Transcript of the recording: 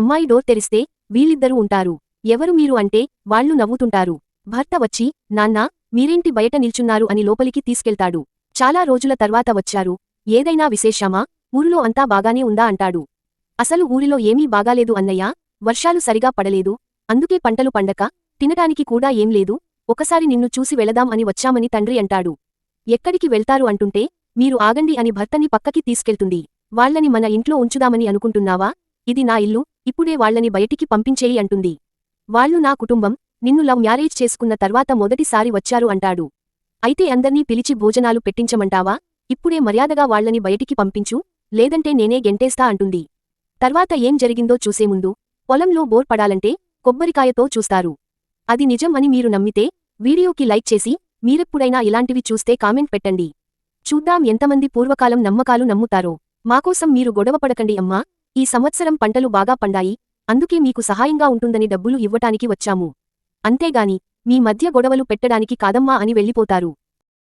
అమ్మాయి డోర్ తెరిస్తే వీళ్ళిద్దరూ ఉంటారు. ఎవరు మీరు అంటే వాళ్ళు నవ్వుతుంటారు. భర్త వచ్చి నాన్నా మీరేంటి బయట నిల్చున్నారు అని లోపలికి తీసుకెళ్తాడు. చాలా రోజుల తర్వాత వచ్చారు. ఏదైనా విశేషమా? ఊరిలో అంతా బాగానే ఉందా? అంటాడు. అసలు ఊరిలో ఏమీ బాగాలేదు అన్నయ్యా. వర్షాలు సరిగా పడలేదు. అందుకే పంటలు పండక తినటానికి కూడా ఏం లేదు. ఒకసారి నిన్ను చూసి వెళదాం అని వచ్చామని తండ్రి అంటాడు. ఎక్కడికి వెళ్తారు అంటుంటే మీరు ఆగండి అని భర్తని పక్కకి తీసుకెళ్తుంది. వాళ్ళని మన ఇంట్లో ఉంచుదామని అనుకుంటున్నావా? ఇది నా ఇల్లు. ఇప్పుడే వాళ్ళని బయటికి పంపించేయి అంటుంది. వాళ్ళు నా కుటుంబం నిన్ను లవ్ మ్యారేజ్ చేసుకున్న తర్వాత మొదటిసారి వచ్చారు అంటాడు. అయితే అందర్నీ పిలిచి భోజనాలు పెట్టించమంటావా? ఇప్పుడే మర్యాదగా వాళ్ళని బయటికి పంపించు లేదంటే నేనే గెంటేస్తా అంటుంది. తర్వాత ఏం జరిగిందో చూసేముందు పొలంలో బోర్ పడాలంటే కొబ్బరికాయతో చూస్తారు. అది నిజం అని మీరు నమ్మితే వీడియోకి లైక్ చేసి మీరెప్పుడైనా ఇలాంటివి చూస్తే కామెంట్ పెట్టండి. చూద్దాం ఎంతమంది పూర్వకాలం నమ్మకాలు నమ్ముతారో. మాకోసం మీరు గొడవపడకండి అమ్మా. ఈ సంవత్సరం పంటలు బాగా పండాయి అందుకే మీకు సహాయంగా ఉంటుందని డబ్బులు ఇవ్వటానికి వచ్చాము. అంతేగాని మీ మధ్య గొడవలు పెట్టడానికి కాదమ్మా అని వెళ్ళిపోతారు.